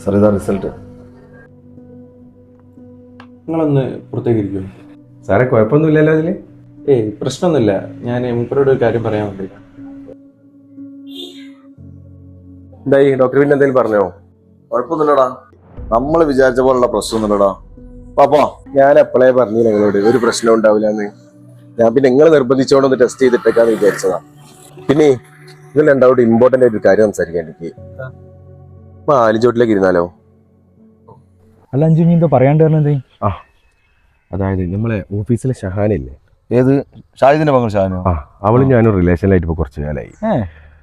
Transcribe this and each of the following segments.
Sir ഇതാ result നിങ്ങളൊന്ന് പുറത്തേക്ക് ഇരിക്കുമോ സാറേ കുഴപ്പമൊന്നുമില്ലല്ലോ അതിൽ ഏയ് പ്രശ്നമൊന്നുമില്ല. ഞാൻ മുപ്പരോട് ഒരു കാര്യം പറയാൻ വേണ്ടി എന്തായി ഡോക്ടർ പിന്നെ എന്തെങ്കിലും പറഞ്ഞോ? കുഴപ്പമൊന്നുമില്ലടാ. നമ്മൾ വിചാരിച്ച പോലുള്ള പ്രശ്നമൊന്നുമില്ലടാ. പാപ്പാ ഞാൻ എപ്പോഴേ പറഞ്ഞില്ല നിങ്ങളോട് ഒരു പ്രശ്നം ഉണ്ടാവില്ല എന്ന്. ഞാൻ പിന്നെ നിങ്ങൾ നിർബന്ധിച്ചോണ്ട് ഒന്ന് ടെസ്റ്റ് ചെയ്തിട്ടേക്കാന്ന് വിചാരിച്ചതാ. പിന്നെ നിങ്ങൾ രണ്ടാമത് ഇമ്പോർട്ടന്റ് ആയിട്ട് ഒരു കാര്യം സംസാരിക്കാൻ എനിക്ക് ആലിച്ചോട്ടിലേക്ക് ഇരുന്നാലോ? അല്ല അഞ്ചു നീ എന്തോ പറയാണ്ട് പറഞ്ഞത് അതായത് നമ്മളെ ഓഫീസിലെ ഷഹാനില്ലേ ഏത്? ഷാഹിദിന്റെ മകൾ ഷഹാനോ? ആ അവളും ഞാനും റിലേഷനിലായിട്ട് ഇപ്പോൾ കുറച്ച് കാലമായി ഏ.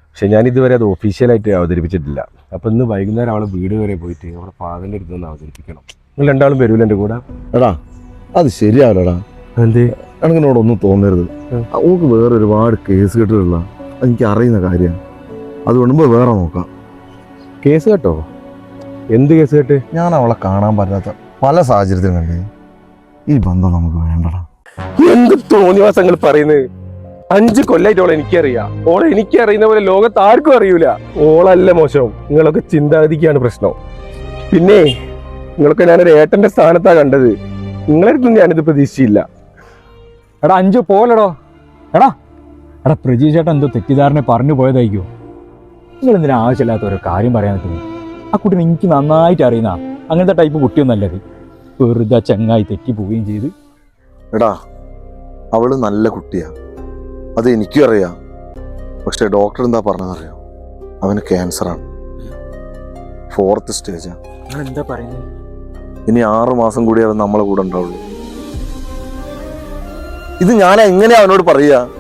പക്ഷെ ഞാൻ ഇതുവരെ അത് ഒഫീഷ്യലായിട്ട് അവതരിപ്പിച്ചിട്ടില്ല. അപ്പൊ ഇന്ന് വൈകുന്നേരം അവളെ വീട് വരെ പോയിട്ട് അവളെ പാതന്റെ അടുത്ത് നിന്ന് അവതരിപ്പിക്കണം. നിങ്ങൾ രണ്ടാളും വരൂല എന്റെ കൂടെ? എടാ അത് ശരിയാവില്ലടാ. എന്തേ എനിക്കിനോടൊന്നും തോന്നരുത്. അവക്ക് അവൾക്ക് വേറെ ഒരുപാട് കേസ് കെട്ടുള്ള എനിക്ക് അറിയുന്ന കാര്യമാണ് അത് നമുക്ക് വേറെ നോക്കാം. കേസ് കേട്ടോ? എന്ത് കേസ് കേട്ട്? ഞാൻ അവളെ കാണാൻ പറ്റാത്ത പല സാഹചര്യത്തിലും കണ്ടേ. ഈ ബന്ധം നമുക്ക് വേണ്ടടാ. എന്ത് തോന്നിവാസങ്ങൾ പറയുന്നത് അഞ്ച് കൊല്ലായിട്ട് ഓളെ എനിക്കറിയാം. ഓളെ എനിക്ക് അറിയുന്ന പോലെ ലോകത്ത് ആർക്കും അറിയൂല. ഓളല്ല മോശം. നിങ്ങളൊക്കെ ചിന്താഗതിക്കാണ് പ്രശ്നം. പിന്നെ നിങ്ങളൊക്കെ ഞാനൊരു ഏട്ടന്റെ സ്ഥാനത്താ കണ്ടത്. നിങ്ങളെ അടുത്തും ഞാനിത് പ്രതീക്ഷിച്ചില്ല. എടാ അഞ്ചു പോലെടോ എടാ എടാ പ്രജീഷ് ചേട്ടൻ എന്തോ തെറ്റിദ്ധാരണ പറഞ്ഞു പോയതായിരിക്കോ നിങ്ങൾ എന്തിനാ ആവശ്യമില്ലാത്ത ഒരു കാര്യം പറയാൻ നിൽക്കുന്നത്? ആ കുട്ടീനെ എനിക്ക് നന്നായിട്ട് അറിയുന്ന അങ്ങനത്തെ ടൈപ്പ് കുട്ടിയൊന്നല്ലത് വെറുതെ ചങ്ങായി തെറ്റി പോവുകയും ചെയ്ത്. എടാ അവൾ നല്ല കുട്ടിയാ. അത് എനിക്കും അറിയാം. പക്ഷെ ഡോക്ടർ എന്താ പറഞ്ഞതറിയോ അവന് ക്യാൻസറാണ് ഫോർത്ത് സ്റ്റേജാ എന്താ പറയുന്നത് ഇനി ആറു മാസം കൂടി അവൻ നമ്മളെ കൂടെ ഉണ്ടാവുള്ളൂ. ഇത് ഞാൻ എങ്ങനെയാ അവനോട് പറയുക